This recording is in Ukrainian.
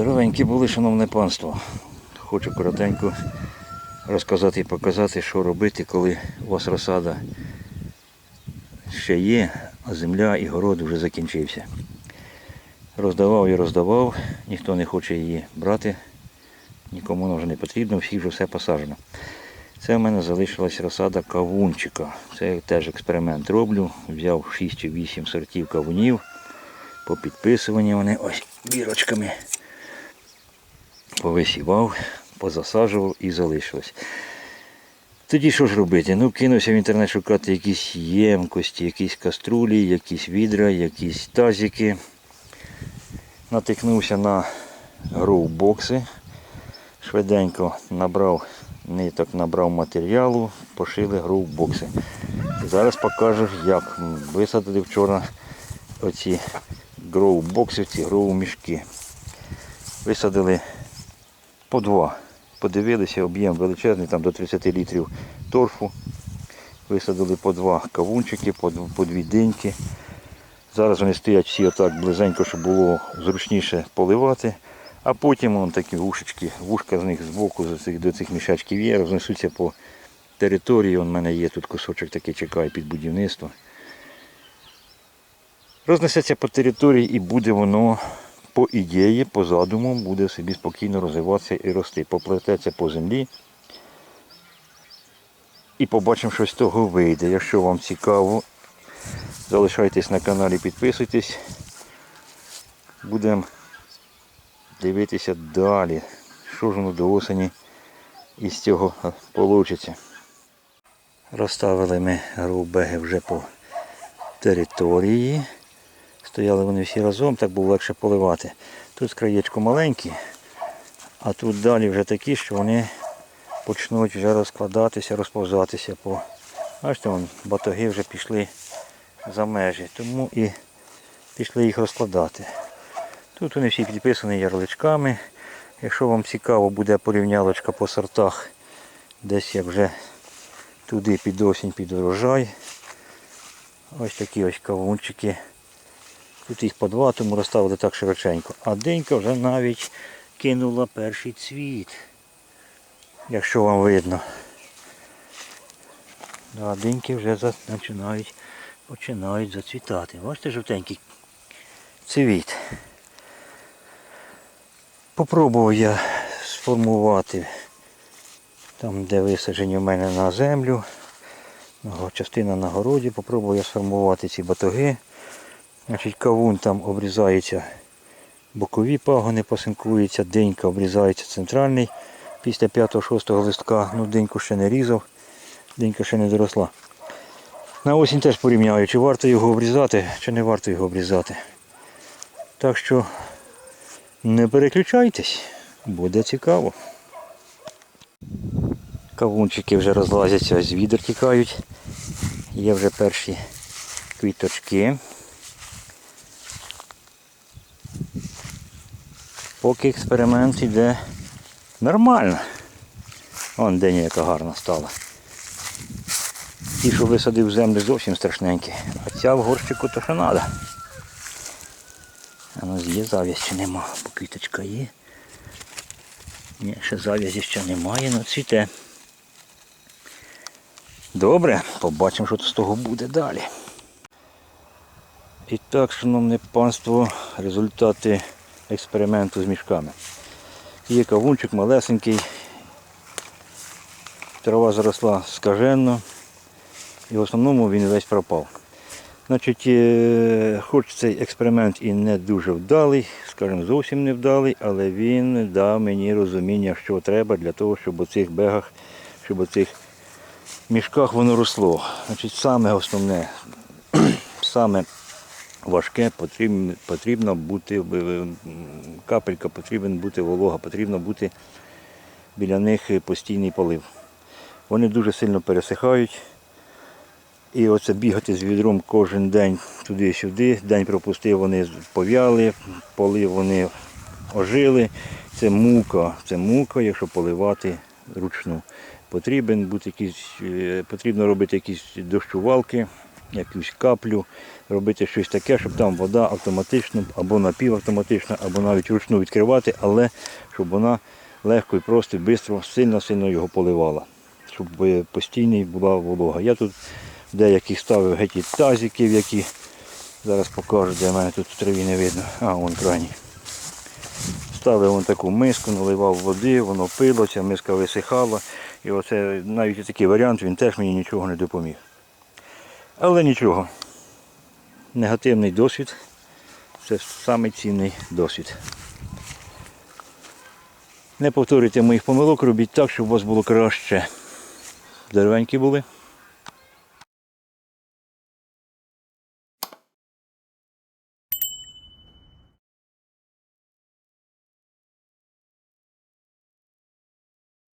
Здоровенькі були, шановне панство. Хочу коротенько розказати і показати, що робити, коли у вас розсада ще є, а земля і город вже закінчився. Роздавав і роздавав, ніхто не хоче її брати, нікому вона вже не потрібно, всіх вже все посаджено. Це в мене залишилась розсада кавунчика. Це теж експеримент роблю. Взяв 6 чи 8 сортів кавунів. Попідписувані вони ось бірочками. Повисівав, позасаджував і залишилось. Тоді що ж робити? Ну, кинувся в інтернет шукати якісь ємкості, якісь каструлі, якісь відра, якісь тазики. Натикнувся на гроу-бокси. Швиденько набрав ниток, набрав матеріалу, пошили гроу-бокси. Зараз покажу, як висадили вчора оці гроу-бокси, ці гроу-мішки. Висадили по два. Подивилися, об'єм величезний, там до 30 літрів торфу. Висадили по два кавунчики, по, дві диньки. Зараз вони стоять всі отак близенько, щоб було зручніше поливати. А потім вон такі вушечки, вушка з них збоку з цих, до цих мішечків є, рознесуться по території. У мене є тут кусочок такий чекає під будівництво. Рознесеться по території і буде воно по ідеї, по задуму, буде собі спокійно розвиватися і рости. Поплететься по землі. І побачимо, що з того вийде. Якщо вам цікаво, залишайтесь на каналі, підписуйтесь. Будемо дивитися далі, що ж воно до осені із цього вийде. Розставили ми грубеги вже по території. Стояли вони всі разом, так було легше поливати. Тут з краєчку маленькі, а тут далі вже такі, що вони почнуть вже розкладатися, розповзатися по. Бачите, вон, батоги вже пішли за межі, тому і пішли їх розкладати. Тут вони всі підписані ярличками. Якщо вам цікаво буде порівнялочка по сортах, десь як вже туди під осінь, під урожай. Ось такі ось кавунчики. Тут їх по два, тому розставили так широченько. А денька вже навіть кинула перший цвіт. Якщо вам видно. Да, деньки вже починають, починають зацвітати. Бачите, жовтенький цвіт. Попробував я сформувати там, де висаджені в мене на землю. Частина на городі. Попробував я сформувати ці батоги. Значить, кавун там обрізається, бокові пагони посинкуються, денька обрізається центральний після 5-6 листка. Ну, деньку ще не різав, денька ще не доросла. На осінь теж порівняю, чи варто його обрізати, чи не варто його обрізати. Так що не переключайтесь, буде цікаво. Кавунчики вже розлазяться, з відер тікають. Є вже перші квіточки. Поки експеримент йде нормально. Вон день яка гарна стала. Ті, що висадив землю, зовсім страшненькі. А ця в горщику то що треба. А ну є зав'язь чи нема, бо квіточка є. Ні, ще зав'язі ще немає, але цвіте. Добре, побачимо, що з того буде далі. І так, шановне панство, результати експерименту з мішками. Є кавунчик малесенький, трава заросла скаженно і в основному він весь пропав. Значить, е, хоч цей експеримент і не дуже вдалий, скажімо, зовсім не вдалий, але він дав мені розуміння, що треба для того, щоб у цих бегах, щоб у цих мішках воно росло. Значить, саме основне, саме важке, потрібно, потрібно бути, е, капелька, потрібен бути волога, потрібно бути біля них постійний полив. Вони дуже сильно пересихають. І оце бігати з відром кожен день туди-сюди. День пропустив, вони пов'яли, полив вони ожили. Це мука, це мука, якщо поливати ручну. Потрібен бути якийсь, е, потрібно робити якісь дощувалки якусь каплю, робити щось таке, щоб там вода автоматично або напівавтоматично, або навіть вручну відкривати, але щоб вона легко і просто, швидко, сильно-сильно його поливала, щоб е, постійно була волога. Я тут деяких ставив геть і тазиків, які зараз покажу, де в мене тут траві не видно. А, вон крайній. Ставив вон таку миску, наливав води, воно пило, ця миска висихала. І оце навіть такий варіант він теж мені нічого не допоміг. Але нічого. Негативний досвід це самий цінний досвід. Не повторюйте моїх помилок, робіть так, щоб у вас було краще. Деревенькі були.